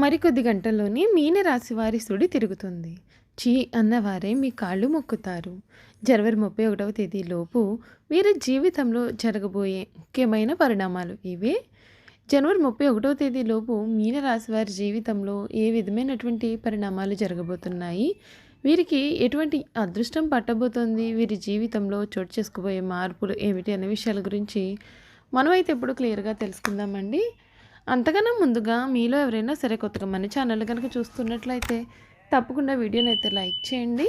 మరికొద్ది గంటల్లోనే మీనరాశి వారి సుడి తిరుగుతుంది. చీ అన్నవారే మీ కాళ్ళు మొక్కుతారు. జనవరి ముప్పై ఒకటవ తేదీలోపు వీరి జీవితంలో జరగబోయే ముఖ్యమైన పరిణామాలు ఇవే. జనవరి ముప్పై ఒకటవ తేదీలోపు మీనరాశి వారి జీవితంలో ఏ విధమైనటువంటి పరిణామాలు జరగబోతున్నాయి? వీరికి ఎటువంటి అదృష్టం పట్టబోతోంది? వీరి జీవితంలో చోటు చేసుకుపోయే మార్పులు ఏమిటి అనే విషయాల గురించి మనమైతే ఇప్పుడు క్లియర్గా తెలుసుకుందామండి. అంతకన్నా ముందుగా మీలో ఎవరైనా సరే కొత్తగా మన ఛానల్ కనుక చూస్తున్నట్లయితే తప్పకుండా వీడియోని అయితే లైక్ చేయండి.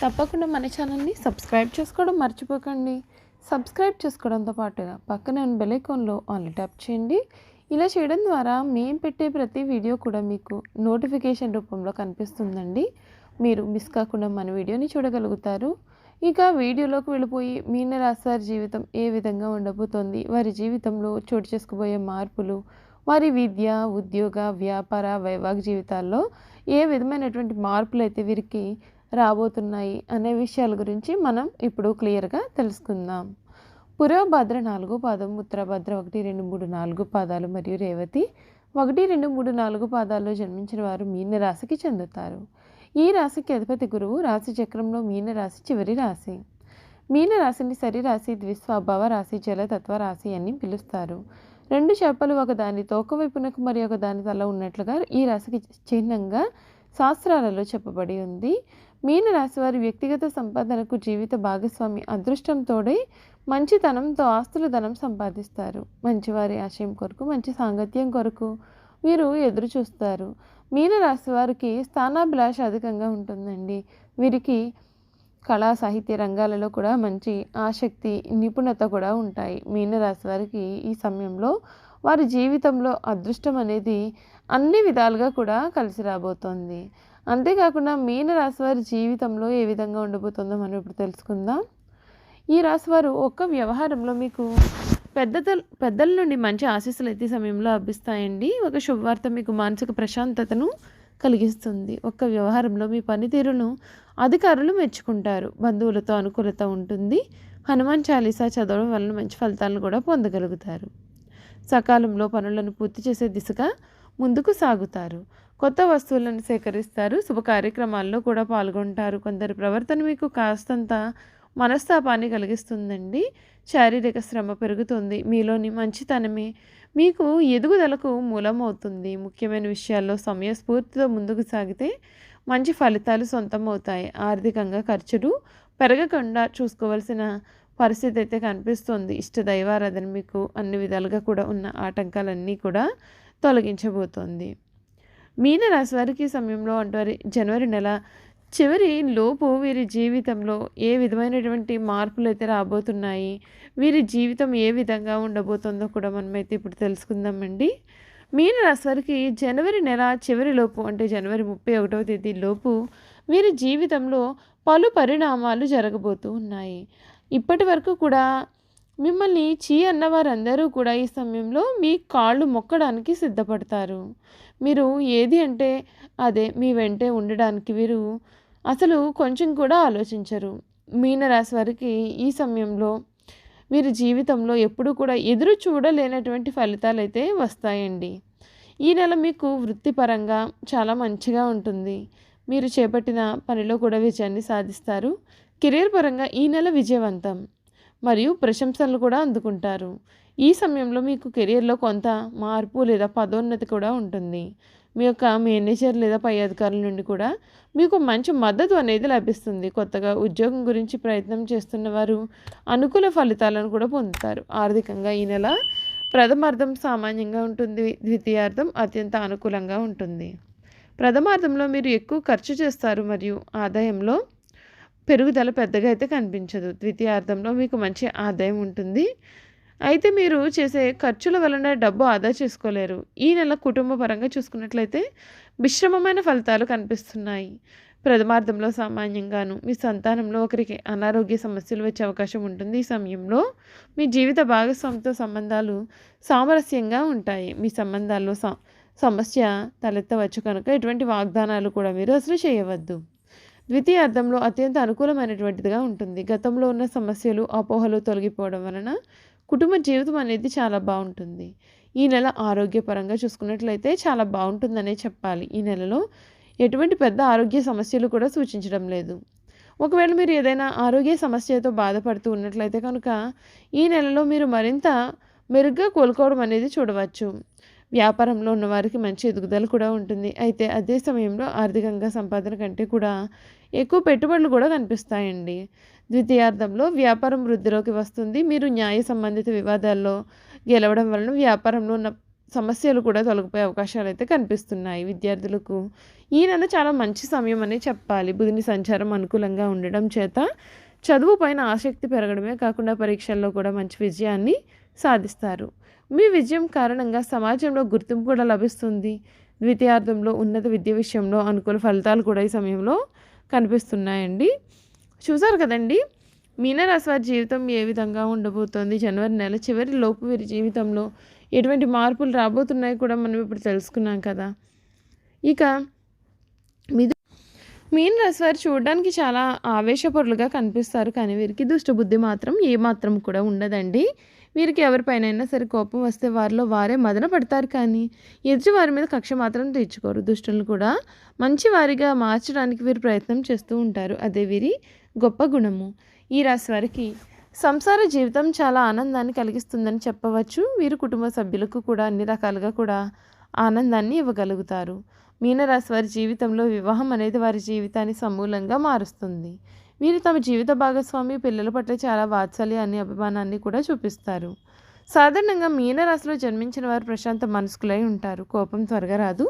తప్పకుండా మన ఛానల్ని సబ్స్క్రైబ్ చేసుకోవడం మర్చిపోకండి. సబ్స్క్రైబ్ చేసుకోవడంతో పాటుగా పక్కనే ఉన్న బెలైకాన్లో ఆన్ ట్యాప్ చేయండి. ఇలా చేయడం ద్వారా మేము పెట్టే ప్రతి వీడియో కూడా మీకు నోటిఫికేషన్ రూపంలో కనిపిస్తుందండి. మీరు మిస్ కాకుండా మన వీడియోని చూడగలుగుతారు. ఇక వీడియోలోకి వెళ్ళిపోయి మీన రాశి వారి జీవితం ఏ విధంగా ఉండబోతోంది? వారి జీవితంలో చోటు చేసుకుపోయే మార్పులు వారి విద్య ఉద్యోగ వ్యాపార వైవాహిక జీవితాల్లో ఏ విధమైనటువంటి మార్పులు అయితే వీరికి రాబోతున్నాయి అనే విషయాల గురించి మనం ఇప్పుడు క్లియర్గా తెలుసుకుందాం. పురభద్ర నాలుగు పాదం ఉత్తరభద్ర ఒకటి రెండు మూడు నాలుగు పాదాలు మరియు రేవతి ఒకటి రెండు మూడు నాలుగు పాదాల్లో జన్మించిన వారు మీన రాశికి చెందుతారు. ఈ రాశికి అధిపతి గురువు రాశి చక్రంలో మీన రాశి చివరి రాశి. మీన రాశిని సరి రాశి ద్విస్వభావ రాశి జలతత్వ రాశి అని పిలుస్తారు. రెండు చేపలు ఒకదాని తోక వైపునకు మరి ఒక దాని తల ఉన్నట్లుగా ఈ రాశికి చిహ్నంగా శాస్త్రాలలో చెప్పబడి ఉంది. మీన రాశి వారి వ్యక్తిగత సంపాదనకు జీవిత భాగస్వామి అదృష్టంతోడే మంచితనంతో ఆస్తుల ధనం సంపాదిస్తారు. మంచివారి ఆశయం కొరకు మంచి సాంగత్యం కొరకు వీరు ఎదురు చూస్తారు. మీన రాశి వారికి స్థానాభిలాష అధికంగా ఉంటుందండి. వీరికి కళా సాహిత్య రంగాలలో కూడా మంచి ఆసక్తి నిపుణత కూడా ఉంటాయి. మీనరాశి వారికి ఈ సమయంలో వారి జీవితంలో అదృష్టం అనేది అన్ని విధాలుగా కూడా కలిసి రాబోతోంది. అంతేకాకుండా మీనరాశి వారి జీవితంలో ఏ విధంగా ఉండబోతుందో మనం ఇప్పుడు తెలుసుకుందాం. ఈ రాశి వారు ఒక్క వ్యవహారంలో మీకు పెద్ద పెద్దల నుండి మంచి ఆశీస్సులు అయితే సమయంలో లభిస్తాయండి. ఒక శుభవార్త మీకు మానసిక ప్రశాంతతను కలిగిస్తుంది. ఒక్క వ్యవహారంలో మీ పనితీరును అధికారులు మెచ్చుకుంటారు. బంధువులతో అనుకూలత ఉంటుంది. హనుమాన్ చాలీసా చదవడం వలన మంచి ఫలితాలను కూడా పొందగలుగుతారు. సకాలంలో పనులను పూర్తి చేసే దిశగా ముందుకు సాగుతారు. కొత్త వస్తువులను సేకరిస్తారు. శుభ కార్యక్రమాల్లో కూడా పాల్గొంటారు. కొందరి ప్రవర్తన మీకు కాస్తంత మనస్తాపాన్ని కలిగిస్తుందండి. శారీరక శ్రమ పెరుగుతుంది. మీలోని మంచితనమే మీకు ఎదుగుదలకు మూలమవుతుంది. ముఖ్యమైన విషయాల్లో సమయస్ఫూర్తితో ముందుకు సాగితే మంచి ఫలితాలు సొంతం అవుతాయి ఆర్థికంగా ఖర్చులు పెరగకుండా చూసుకోవాల్సిన పరిస్థితి అయితే కనిపిస్తుంది. ఇష్ట దైవారాధన మీకు అన్ని విధాలుగా కూడా ఉన్న ఆటంకాలన్నీ కూడా తొలగించబోతోంది. మీనరాశి వారికి సమయంలో అంటారు జనవరి నెల చివరి లోపు వీరి జీవితంలో ఏ విధమైనటువంటి మార్పులు అయితే రాబోతున్నాయి వీరి జీవితం ఏ విధంగా ఉండబోతుందో కూడా మనమైతే ఇప్పుడు తెలుసుకుందామండి. మీన రాశి జనవరి నెల చివరిలోపు అంటే జనవరి ముప్పై ఒకటవ తేదీ లోపు వీరి జీవితంలో పలు పరిణామాలు జరగబోతూ ఉన్నాయి. ఇప్పటి వరకు కూడా మిమ్మల్ని చీ అన్న వారందరూ కూడా ఈ సమయంలో మీ కాళ్ళు మొక్కడానికి సిద్ధపడతారు. మీరు ఏది అంటే అదే మీ వెంటే ఉండడానికి వీరు అసలు కొంచెం కూడా ఆలోచించరు. మీనరాశి వారికి ఈ సమయంలో వీరి జీవితంలో ఎప్పుడూ కూడా ఎదురు చూడలేనటువంటి ఫలితాలు అయితే వస్తాయండి. ఈ నెల మీకు వృత్తిపరంగా చాలా మంచిగా ఉంటుంది. మీరు చేపట్టిన పనిలో కూడా విజయాన్ని సాధిస్తారు. కెరీర్ పరంగా ఈ నెల విజయవంతం. మరియు ప్రశంసలు కూడా అందుకుంటారు. ఈ సమయంలో మీకు కెరియర్లో కొంత మార్పు లేదా పదోన్నతి కూడా ఉంటుంది. మీ యొక్క మేనేజర్ లేదా పై అధికారుల నుండి కూడా మీకు మంచి మద్దతు అనేది లభిస్తుంది. కొత్తగా ఉద్యోగం గురించి ప్రయత్నం చేస్తున్న వారు అనుకూల ఫలితాలను కూడా పొందుతారు. ఆర్థికంగా ఈ నెల ప్రథమార్థం సామాన్యంగా ఉంటుంది. ద్వితీయార్థం అత్యంత అనుకూలంగా ఉంటుంది. ప్రథమార్థంలో మీరు ఎక్కువ ఖర్చు చేస్తారు మరియు ఆదాయంలో పెరుగుదల పెద్దగా అయితే కనిపించదు. ద్వితీయార్థంలో మీకు మంచి ఆదాయం ఉంటుంది. అయితే మీరు చేసే ఖర్చుల వలన డబ్బు ఆదా చేసుకోలేరు. ఈ నెల కుటుంబ పరంగా చూసుకున్నట్లయితే మిశ్రమమైన ఫలితాలు కనిపిస్తున్నాయి. ప్రథమార్థంలో సామాన్యంగాను మీ సంతానంలో ఒకరికి అనారోగ్య సమస్యలు వచ్చే అవకాశం ఉంటుంది. ఈ సమయంలో మీ జీవిత భాగస్వామితో సంబంధాలు సామరస్యంగా ఉంటాయి. మీ సంబంధాల్లో సమస్య తలెత్తవచ్చు కనుక ఎటువంటి వాగ్దానాలు కూడా మీరు అసలు చేయవద్దు. ద్వితీయ అర్థంలో అత్యంత అనుకూలమైనటువంటిదిగా ఉంటుంది. గతంలో ఉన్న సమస్యలు అపోహలు తొలగిపోవడం వలన కుటుంబ జీవితం అనేది చాలా బాగుంటుంది. ఈ నెల ఆరోగ్యపరంగా చూసుకున్నట్లయితే చాలా బాగుంటుందనే చెప్పాలి. ఈ నెలలో ఎటువంటి పెద్ద ఆరోగ్య సమస్యలు కూడా సూచించడం లేదు. ఒకవేళ మీరు ఏదైనా ఆరోగ్య సమస్యతో బాధపడుతూ ఉన్నట్లయితే కనుక ఈ నెలలో మీరు మరింత మెరుగ్గా కోలుకోవడం అనేది చూడవచ్చు. వ్యాపారంలో ఉన్నవారికి మంచి ఎదుగుదల కూడా ఉంటుంది. అయితే అదే సమయంలో ఆర్థికంగా సంపాదన కంటే కూడా ఎక్కువ పెట్టుబడులు కూడా కనిపిస్తాయండి. ద్వితీయార్థంలో వ్యాపారం వృద్ధిలోకి వస్తుంది. మీరు న్యాయ సంబంధిత వివాదాల్లో గెలవడం వలన వ్యాపారంలో ఉన్న సమస్యలు కూడా తొలగిపోయే అవకాశాలు అయితే కనిపిస్తున్నాయి విద్యార్థులకు. ఈ నెల చాలా మంచి సమయం అని చెప్పాలి. బుధిని సంచారం అనుకూలంగా ఉండడం చేత చదువు పైన ఆసక్తి పెరగడమే కాకుండా పరీక్షల్లో కూడా మంచి విజయాన్ని సాధిస్తారు. మీ విజయం కారణంగా సమాజంలో గుర్తింపు కూడా లభిస్తుంది. ద్వితీయార్థంలో ఉన్నత విద్య విషయంలో అనుకూల ఫలితాలు కూడా ఈ సమయంలో కనిపిస్తున్నాయండి. చూసారు కదండి మీనరాశి వారి జీవితం ఏ విధంగా ఉండబోతోంది? జనవరి నెల చివరి లోపు వీరి జీవితంలో ఎటువంటి మార్పులు రాబోతున్నాయి కూడా మనం ఇప్పుడు తెలుసుకున్నాం కదా. ఇక మిథు మీన రాశి వారు చూడడానికి చాలా ఆవేశపరులుగా కనిపిస్తారు. కానీ వీరికి దుష్టబుద్ధి మాత్రం ఏమాత్రం కూడా ఉండదండి. వీరికి ఎవరిపైనైనా సరే కోపం వస్తే వారిలో వారే మదన పడతారు కానీ ఎదుటి వారి మీద కక్ష మాత్రం తీర్చుకోరు. దుష్టులను కూడా మంచి వారిగా మార్చడానికి వీరు ప్రయత్నం చేస్తూ ఉంటారు. అదే వీరి గొప్ప గుణము. ఈ రాశి వారికి సంసార జీవితం చాలా ఆనందాన్ని కలిగిస్తుందని చెప్పవచ్చు. వీరు కుటుంబ సభ్యులకు కూడా అన్ని రకాలుగా కూడా ఆనందాన్ని ఇవ్వగలుగుతారు. మీనరాశి వారి జీవితంలో వివాహం అనేది వారి జీవితాన్ని సమూలంగా మారుస్తుంది. వీరు తమ జీవిత భాగస్వామి పిల్లల పట్ల చాలా వాత్సల్యాన్ని అభిమానాన్ని కూడా చూపిస్తారు. సాధారణంగా మీనరాశిలో జన్మించిన వారు ప్రశాంత మనసుకులై ఉంటారు. కోపం త్వరగా రాదు.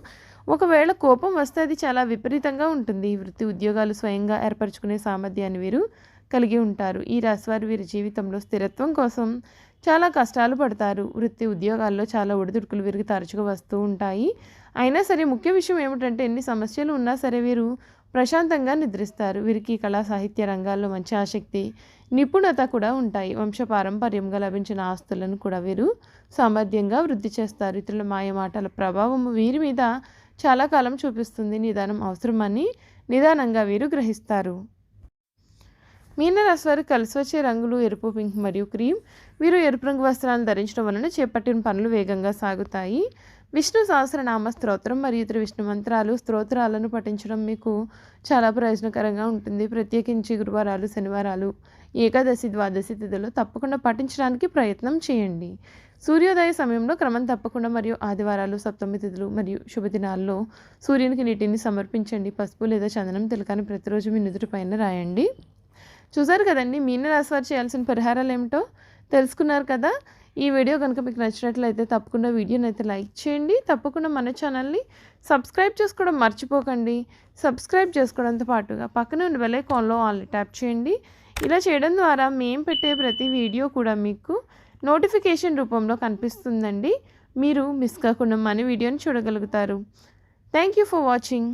ఒకవేళ కోపం వస్తే అది చాలా విపరీతంగా ఉంటుంది. వృత్తి ఉద్యోగాలు స్వయంగా ఏర్పరచుకునే సామర్థ్యాన్ని వీరు కలిగి ఉంటారు. ఈ రాశివారు వీరి జీవితంలో స్థిరత్వం కోసం చాలా కష్టాలు పడతారు. వృత్తి ఉద్యోగాల్లో చాలా ఒడిదుడుకులు వీరికి తరచుగా వస్తూ ఉంటాయి. అయినా సరే ముఖ్య విషయం ఏమిటంటే ఎన్ని సమస్యలు ఉన్నా సరే వీరు ప్రశాంతంగా నిద్రిస్తారు. వీరికి కళా సాహిత్య రంగాల్లో మంచి ఆసక్తి నిపుణత కూడా ఉంటాయి. వంశపారంపర్యంగా లభించిన ఆస్తులను కూడా వీరు సామర్థ్యంగా వృద్ధి చేస్తారు. ఇతరుల మాయమాటల ప్రభావం వీరి మీద చాలా కాలం చూపిస్తుంది. నిదానం అవసరమని నిదానంగా వీరు గ్రహిస్తారు. మీనరాశి వారికి కలిసి వచ్చే రంగులు ఎరుపు పింక్ మరియు క్రీమ్. వీరు ఎరుపు రంగు వస్త్రాలను ధరించడం వలన చేపట్టిన పనులు వేగంగా సాగుతాయి. విష్ణు సహస్రనామ స్తోత్రం మరియు ఇతర విష్ణు మంత్రాలు స్తోత్రాలను పఠించడం మీకు చాలా ప్రయోజనకరంగా ఉంటుంది. ప్రత్యేకించి గురువారాలు శనివారాలు ఏకాదశి ద్వాదశి తిథులు తప్పకుండా పఠించడానికి ప్రయత్నం చేయండి. సూర్యోదయ సమయంలో క్రమం తప్పకుండా మరియు ఆదివారాలు సప్తమి తిథులు మరియు శుభదినాల్లో సూర్యునికి నీటిని సమర్పించండి. పసుపు లేదా చందనం తిలకాన్ని ప్రతిరోజు మీ నుదుటిపైన రాయండి. చూసారు కదండి మీనరాశి వారు చేయాల్సిన పరిహారాలు ఏమిటో తెలుసుకున్నారు కదా. ఈ వీడియో కనుక మీకు నచ్చినట్లయితే తప్పకుండా వీడియోని అయితే లైక్ చేయండి. తప్పకుండా మన ఛానల్ని సబ్స్క్రైబ్ చేసుకోవడం మర్చిపోకండి. సబ్స్క్రైబ్ చేసుకోవడంతో పాటుగా పక్కన ఉన్న బెల్ ఐకాన్లో ఆల్ని ట్యాప్ చేయండి. ఇలా చేయడం ద్వారా మేము పెట్టే ప్రతి వీడియో కూడా మీకు నోటిఫికేషన్ రూపంలో కనిపిస్తుందండి. మీరు మిస్ కాకుండా మన వీడియోని చూడగలుగుతారు. Thank you for watching.